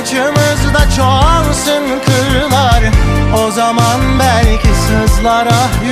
Saçımızda çoğalsın kırlar. O zaman belki sızlar ah